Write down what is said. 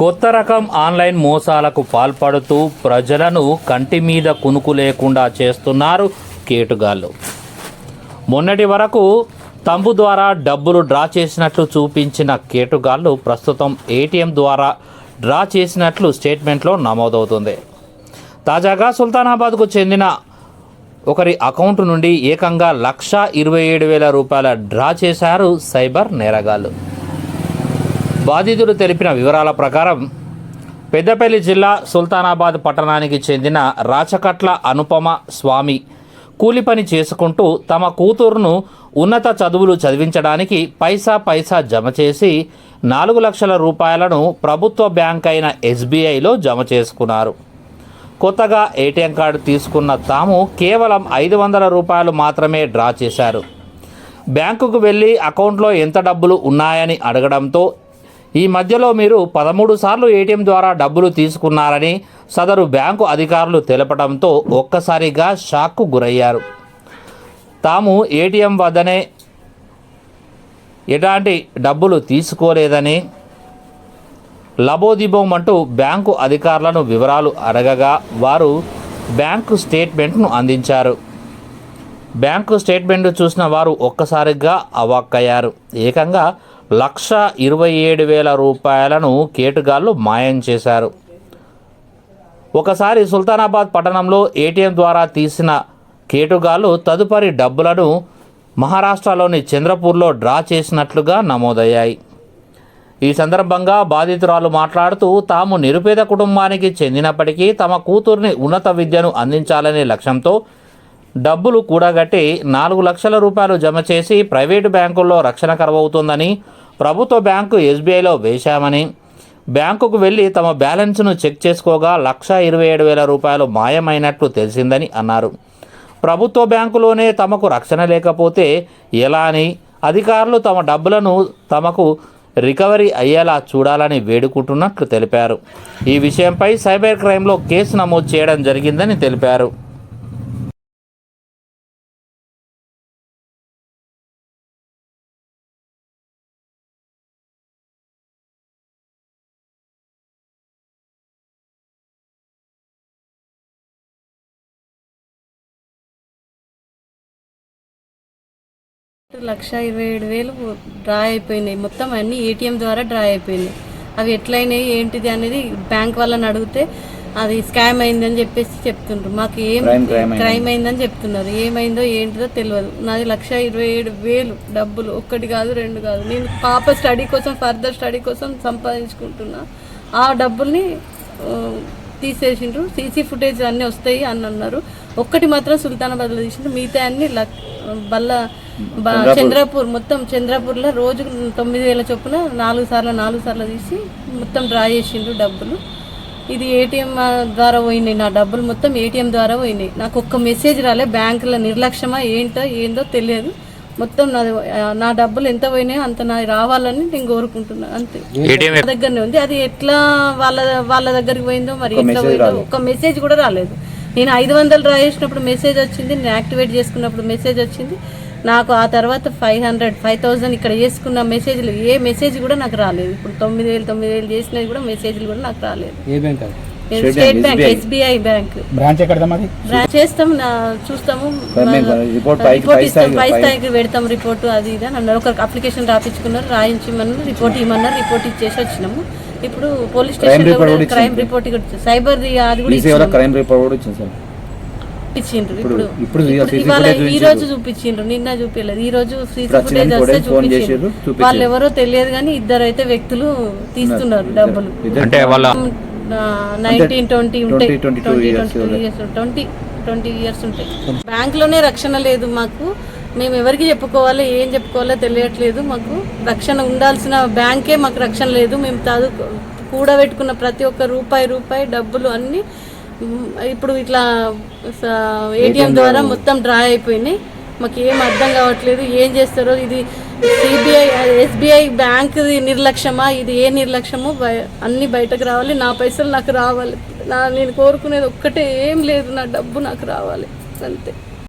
కొత్త రకం ఆన్లైన్ మోసాలకు పాల్పడుతూ ప్రజలను కంటి మీద కునుకు లేకుండా చేస్తున్నారు కేటుగాళ్ళు. మొన్నటి వరకు తంబు ద్వారా డబ్బులు డ్రా చేసినట్లు చూపించిన కేటుగాళ్ళు ప్రస్తుతం ఏటీఎం ద్వారా డ్రా చేసినట్లు స్టేట్మెంట్లో నమోదవుతుంది. తాజాగా సుల్తానాబాద్కు చెందిన ఒకరి అకౌంట్ నుండి ఏకంగా లక్ష ఇరవై ఏడు వేల రూపాయల డ్రా చేశారు సైబర్ నేరగాళ్ళు. బాధితుడు తెలిపిన వివరాల ప్రకారం పెద్దపల్లి జిల్లా సుల్తానాబాద్ పట్టణానికి చెందిన రాచకట్ల అనుపమ స్వామి కూలి పని చేసుకుంటూ తమ కూతురును ఉన్నత చదువులు చదివించడానికి పైసా పైసా జమ చేసి నాలుగు లక్షల రూపాయలను ప్రభుత్వ బ్యాంక్ అయిన ఎస్బీఐలో జమ చేసుకున్నారు. కొత్తగా ఏటీఎం కార్డు తీసుకున్న తాము కేవలం ఐదు వందల రూపాయలు మాత్రమే డ్రా చేశారు. బ్యాంకుకు వెళ్ళి అకౌంట్లో ఎంత డబ్బులు ఉన్నాయని అడగడంతో ఈ మధ్యలో మీరు పదమూడు సార్లు ఏటీఎం ద్వారా డబ్బులు తీసుకున్నారని సదరు బ్యాంకు అధికారులు తెలపడంతో ఒక్కసారిగా షాక్కు గురయ్యారు. తాము ఏటీఎం వద్దనే ఎలాంటి డబ్బులు తీసుకోలేదని లబోదిబోం అంటూ బ్యాంకు అధికారులను వివరాలు అడగగా వారు బ్యాంకు స్టేట్మెంట్ను అందించారు. బ్యాంకు స్టేట్మెంట్ చూసిన వారు ఒక్కసారిగా అవాక్కయ్యారు. ఏకంగా లక్ష ఇరవై ఏడు వేల రూపాయలను కేటుగాళ్ళు మాయం చేశారు. ఒకసారి సుల్తానాబాద్ పట్టణంలో ఏటీఎం ద్వారా తీసిన కేటుగాళ్ళు తదుపరి డబ్బులను మహారాష్ట్రలోని చంద్రపూర్లో డ్రా చేసినట్లుగా నమోదయ్యాయి. ఈ సందర్భంగా బాధితురాలు మాట్లాడుతూ తాము నిరుపేద కుటుంబానికి చెందినప్పటికీ తమ కూతుర్ని ఉన్నత విద్యను అందించాలనే లక్ష్యంతో డబ్బులు కూడగట్టి నాలుగు లక్షల రూపాయలు జమ చేసి ప్రైవేటు బ్యాంకుల్లో రక్షణ కరవవుతుందని ప్రభుత్వ బ్యాంకు ఎస్బీఐలో వేశామని. బ్యాంకుకు వెళ్ళి తమ బ్యాలెన్స్ను చెక్ చేసుకోగా లక్ష ఇరవై ఏడు వేల రూపాయలు మాయమైనట్లు తెలిసిందని అన్నారు. ప్రభుత్వ బ్యాంకులోనే తమకు రక్షణ లేకపోతే ఎలా అని అధికారులు తమ డబ్బులను తమకు రికవరీ అయ్యేలా చూడాలని వేడుకుంటున్నట్లు తెలిపారు. ఈ విషయంపై సైబర్ క్రైమ్లో కేసు నమోదు చేయడం జరిగిందని తెలిపారు. లక్ష ఇరవై ఏడు వేలు డ్రా అయిపోయినాయి. మొత్తం అన్ని ఏటీఎం ద్వారా డ్రా అయిపోయినాయి. అవి ఎట్లయినాయి ఏంటిది అనేది బ్యాంక్ వాళ్ళని అడిగితే అది స్కామ్ అయిందని చెప్పేసి చెప్తుండ్రు. మాకు ఏం క్రైమ్ అయిందని చెప్తున్నారు. ఏమైందో ఏంటిదో తెలియదు. నాది లక్ష ఇరవై ఏడు వేలు డబ్బులు. ఒక్కటి కాదు రెండు కాదు. నేను పాప స్టడీ కోసం ఫర్దర్ స్టడీ కోసం సంపాదించుకుంటున్నా. ఆ డబ్బుల్ని తీసేసిండ్రు. సీసీ ఫుటేజ్ అన్నీ వస్తాయి అని అన్నారు. ఒక్కటి మాత్రం సుల్తానాబాద్లో తీసిండ్రు. మిగతా అన్ని లక్ బల్ల చంద్రపూర్. మొత్తం చంద్రపూర్లో రోజు తొమ్మిది వేల చొప్పున నాలుగు సార్లు నాలుగు సార్లు తీసి మొత్తం డ్రా చేసిండ్రు డబ్బులు. ఇది ఏటీఎం ద్వారా పోయినాయి నా డబ్బులు మొత్తం ఏటీఎం ద్వారా పోయినాయి. నాకు ఒక్క మెసేజ్ రాలే బ్యాంకులో నిర్లక్ష్యమా ఏంటో ఏందో తెలియదు. మొత్తం నాది ఆ, నా డబ్బులు ఎంత పోయినాయో అంత నాది రావాలని నేను కోరుకుంటున్నాను అంతే. ఏటీఎం నా దగ్గరనే ఉంది. అది ఎట్లా వాళ్ళ వాళ్ళ దగ్గరికి పోయిందో మరి ఎట్లా పోయిందో ఒక మెసేజ్ కూడా రాలేదు. నేను ఐదు వందలు డ్రా చేసినప్పుడు మెసేజ్ వచ్చింది నేను యాక్టివేట్ చేసుకున్నప్పుడు మెసేజ్ వచ్చింది. నాకు ఆ తర్వాత ఫైవ్ హండ్రెడ్ ఫైవ్ థౌసండ్ ఇక్కడ చేసుకున్న మెసేజ్లు ఏ మెసేజ్ కూడా నాకు రాలేదు. ఇప్పుడు తొమ్మిది వేలు తొమ్మిది వేలు చేసినవి కూడా మెసేజ్లు కూడా నాకు రాలేదు. ఏ బ్యాంక్ అది? State bank SBI bank branch ఎక్కడ మరి? బ్రాంచ్ చేస్తాం చూస్తాము. రిపోర్ట్ పై ఇస్తాం పై స్థాయికి పెడతాం రిపోర్ట్ అది ఇది అని అన్నారు. ఒకరికి అప్లికేషన్ రాపించుకున్నారు రాయించమన్నారు రిపోర్ట్ ఇవ్వమన్నారు రిపోర్ట్ ఇచ్చేసి వచ్చినాము. ఇప్పుడు పోలీస్ స్టేషన్ క్రైమ్ రిపోర్ట్ కూడా ఇచ్చింది. సైబర్ అది కూడా క్రైమ్ రిపోర్ట్ కూడా వచ్చింది ఇచ్చిండ్రు ఇప్పుడు ఇప్పుడు ఇవాళ ఈ రోజు చూపించిండ్రు. నిన్న చూపించలేదు ఈ రోజు సీసీ ఫుటేజ్ వస్తే చూపించారు. వాళ్ళు ఎవరో తెలియదు కానీ ఇద్దరు అయితే వ్యక్తులు తీస్తున్నారు డబ్బులు. అంటే వాళ్ళ నైన్టీన్ ట్వంటీ ఉంటాయి 20, 22 years years twenty twenty years ఉంటాయి బ్యాంక్లోనే రక్షణ లేదు మాకు. మేము ఎవరికి చెప్పుకోవాలో ఏం చెప్పుకోవాలో తెలియట్లేదు మాకు. రక్షణ ఉండాల్సిన బ్యాంకే మాకు రక్షణ లేదు. మేము చదువు కూడబెట్టుకున్న ప్రతి ఒక్క రూపాయి రూపాయి డబ్బులు అన్నీ ఇప్పుడు ఇట్లా ఏటీఎం ద్వారా మొత్తం డ్రా అయిపోయినాయి మాకు ఏం అర్థం కావట్లేదు. ఏం చేస్తారో ఇది సిబిఐ ఎస్బీఐ బ్యాంక్ నిర్లక్ష్యమా? ఇది ఏ నిర్లక్ష్యమో? బయ- అన్ని బయటకు రావాలి. నా పైసలు నాకు రావాలి. నా నేను కోరుకునేది ఒక్కటే ఏం లేదు. నా డబ్బు నాకు రావాలి. అంతే.